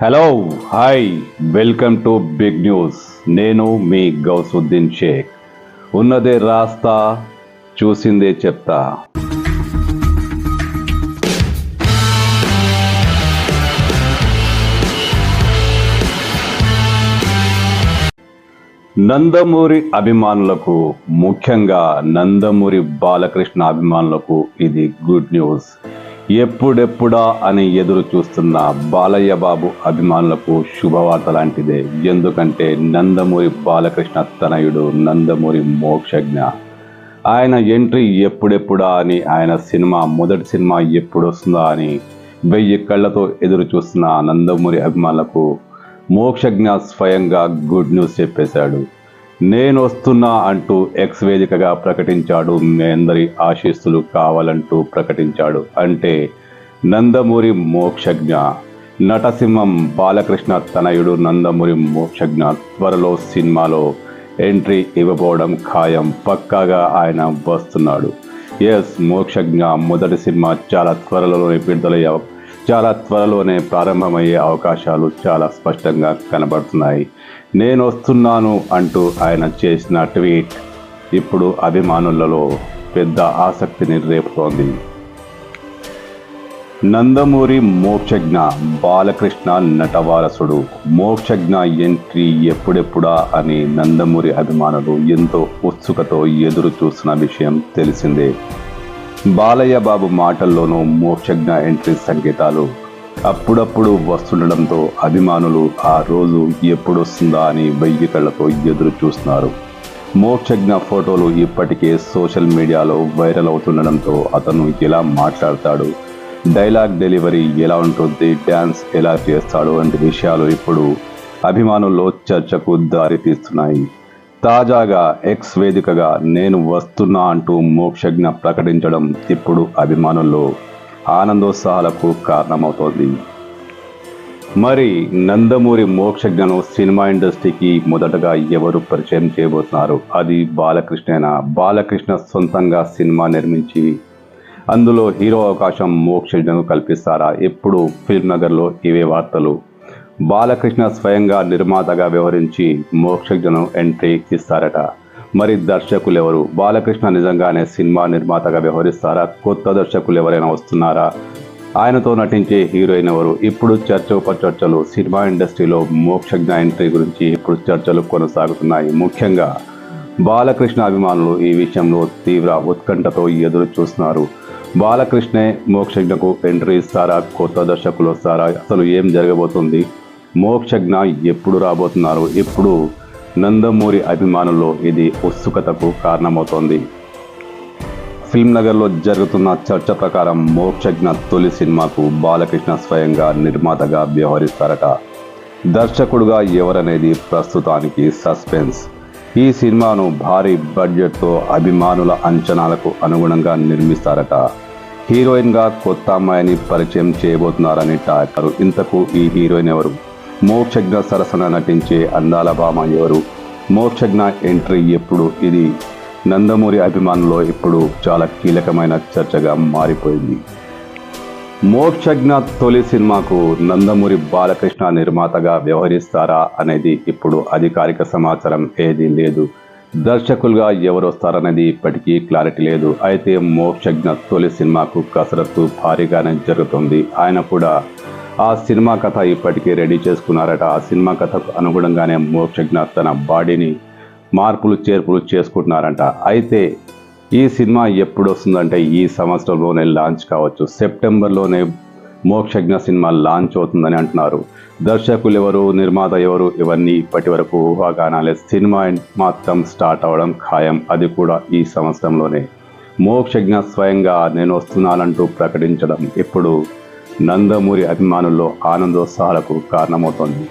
Hello hi welcome to big news నేను మీ గౌసుద్దీన్ షేక్. ఉన్నదే రాస్తా చూసిందే చెప్తా. నందమూరి అభిమానులకు ముఖ్యంగా నందమూరి బాలకృష్ణ అభిమానులకు ఇది గుడ్ న్యూస్. ఎప్పుడెప్పుడా అని ఎదురు చూస్తున్న బాలయ్య బాబు అభిమానులకు శుభవార్త లాంటిదే. ఎందుకంటే నందమూరి బాలకృష్ణ తనయుడు నందమూరి మోక్షజ్ఞ. ఆయన ఎంట్రీ ఎప్పుడెప్పుడా అని ఆయన సినిమా మొదటి సినిమా ఎప్పుడు వస్తుందా అని వెయ్యి కళ్ళతో ఎదురు చూస్తున్న నందమూరి అభిమానులకు మోక్షజ్ఞ స్వయంగా గుడ్ న్యూస్ చెప్పేశాడు. నేను వస్తున్నా అంటూ ఎక్స్ వేదికగా ప్రకటించాడు. మీ అందరి ఆశీస్సులు కావాలంటూ ప్రకటించాడు. అంటే నందమూరి మోక్షజ్ఞ నటసింహం బాలకృష్ణ తనయుడు నందమూరి మోక్షజ్ఞ త్వరలో సినిమాలో ఎంట్రీ ఇవ్వబోవడం ఖాయం. పక్కాగా ఆయన వస్తున్నాడు. ఎస్ మోక్షజ్ఞ మొదటి సినిమా చాలా త్వరలోనే విడుదలయ్యే చాలా త్వరలోనే ప్రారంభమయ్యే అవకాశాలు చాలా స్పష్టంగా కనబడుతున్నాయి. నేను వస్తున్నాను అంటూ ఆయన చేసిన ట్వీట్ ఇప్పుడు అభిమానులలో పెద్ద ఆసక్తిని రేపుతోంది నందమూరి మోక్షజ్ఞ బాలకృష్ణ నటవారసుడు. మోక్షజ్ఞ ఎంట్రీ ఎప్పుడెప్పుడా అని నందమూరి అభిమానులు ఎంతో ఉత్సుకతో ఎదురు చూస్తున్న విషయం తెలిసిందే. బాలయ్య బాబు మాటల్లోనూ మోక్షజ్ఞ ఎంట్రీ సంకేతాలు అప్పుడప్పుడు వస్తుండడంతో అభిమానులు ఆ రోజు ఎప్పుడు వస్తుందా అని వెయ్యి కళ్ళతో ఎదురు చూస్తున్నారు. మోక్షజ్ఞ ఫోటోలు ఇప్పటికే సోషల్ మీడియాలో వైరల్ అవుతుండడంతో అతను ఎలా మాట్లాడతాడు డైలాగ్ డెలివరీ ఎలా ఉంటుంది డ్యాన్స్ ఎలా చేస్తాడు వంటి విషయాలు ఇప్పుడు అభిమానుల్లో చర్చకు దారి తీస్తున్నాయి తాజాగా ఎక్స్ వేదికగా నేను వస్తున్నా అంటూ మోక్షజ్ఞ ప్రకటించడం ఇప్పుడు అభిమానుల్లో ఆనందోత్సాహాలకు కారణమవుతోంది. మరి నందమూరి మోక్షజ్ఞను సినిమా ఇండస్ట్రీకి మొదటగా ఎవరు పరిచయం చేయబోతున్నారు? అది బాలకృష్ణేనా? బాలకృష్ణ సొంతంగా సినిమా నిర్మించి అందులో హీరో అవకాశం మోక్షజ్ఞను కల్పిస్తారా? ఎప్పుడు ఫిల్మ్ నగర్లో ఇవే వార్తలు. బాలకృష్ణ స్వయంగా నిర్మాతగా వ్యవహరించి మోక్షజ్ఞను ఎంట్రీ ఇస్తారట. మరి దర్శకులు ఎవరు బాలకృష్ణ నిజంగానే సినిమా నిర్మాతగా వ్యవహరిస్తారా? కొత్త దర్శకులు ఎవరైనా వస్తున్నారా? ఆయనతో నటించే హీరోయిన్ ఎవరు ఇప్పుడు చర్చ ఉపచర్చలు సినిమా ఇండస్ట్రీలో మోక్షజ్ఞ ఎంట్రీ గురించి ఇప్పుడు చర్చలు కొనసాగుతున్నాయి. ముఖ్యంగా బాలకృష్ణ అభిమానులు ఈ విషయంలో తీవ్ర ఉత్కంఠతో ఎదురు చూస్తున్నారు. బాలకృష్ణే మోక్షజ్ఞకు ఎంట్రీ ఇస్తారా? కొత్త దర్శకులు వస్తారా? అసలు ఏం జరగబోతుంది? మోక్షజ్ఞ ఎప్పుడు రాబోతున్నారు? ఇప్పుడు నందమూరి అభిమానుల్లో ఇది ఉత్సుకతకు కారణమవుతోంది. ఫిల్మ్ నగర్లో జరుగుతున్న చర్చ ప్రకారం మోక్షజ్ఞ తొలి సినిమాకు బాలకృష్ణ స్వయంగా నిర్మాతగా వ్యవహరిస్తారట. దర్శకుడుగా ఎవరనేది ప్రస్తుతానికి సస్పెన్స్. ఈ సినిమాను భారీ బడ్జెట్తో అభిమానుల అంచనాలకు అనుగుణంగా నిర్మిస్తారట. హీరోయిన్గా కొత్త అమ్మాయిని పరిచయం చేయబోతున్నారని టాకరు. ఇంతకు ఈ హీరోయిన్ ఎవరు? మోక్షజ్ఞ సరసన నటించే అందాల భామ ఎవరు? మోక్షజ్ఞ ఎంట్రీ ఎప్పుడు? ఇది నందమూరి అభిమానులో ఇప్పుడు చాలా కీలకమైన చర్చగా మారిపోయింది. మోక్షజ్ఞ తొలి సినిమాకు నందమూరి బాలకృష్ణ నిర్మాతగా వ్యవహరిస్తారా అనేది ఇప్పుడు అధికారిక సమాచారం ఏదీ లేదు. దర్శకులుగా ఎవరు వస్తారనేది ఇప్పటికీ క్లారిటీ లేదు. అయితే మోక్షజ్ఞ తొలి సినిమాకు కసరత్తు భారీగానే జరుగుతుంది. ఆయన కూడా ఆ సినిమా కథ ఇప్పటికే రెడీ చేసుకున్నారట. ఆ సినిమా కథకు అనుగుణంగానే మోక్షజ్ఞ తన బాడీని మార్పులు చేర్పులు చేసుకుంటున్నారంట. అయితే ఈ సినిమా ఎప్పుడు వస్తుందంటే ఈ సంవత్సరంలోనే లాంచ్ కావచ్చు. సెప్టెంబర్లోనే మోక్షజ్ఞ సినిమా లాంచ్ అవుతుందని అంటున్నారు. దర్శకులు ఎవరు నిర్మాత ఎవరు ఇవన్నీ ఇప్పటి వరకు ఊహాగానాలే. సినిమా మాత్రం స్టార్ట్ అవ్వడం ఖాయం. అది కూడా ఈ సంవత్సరంలోనే. మోక్షజ్ఞ స్వయంగా నేను వస్తున్నానంటూ ప్రకటించడం ఇప్పుడు నందమూరి అభిమానుల్లో ఆనందోత్సాహాలకు కారణమవుతోంది.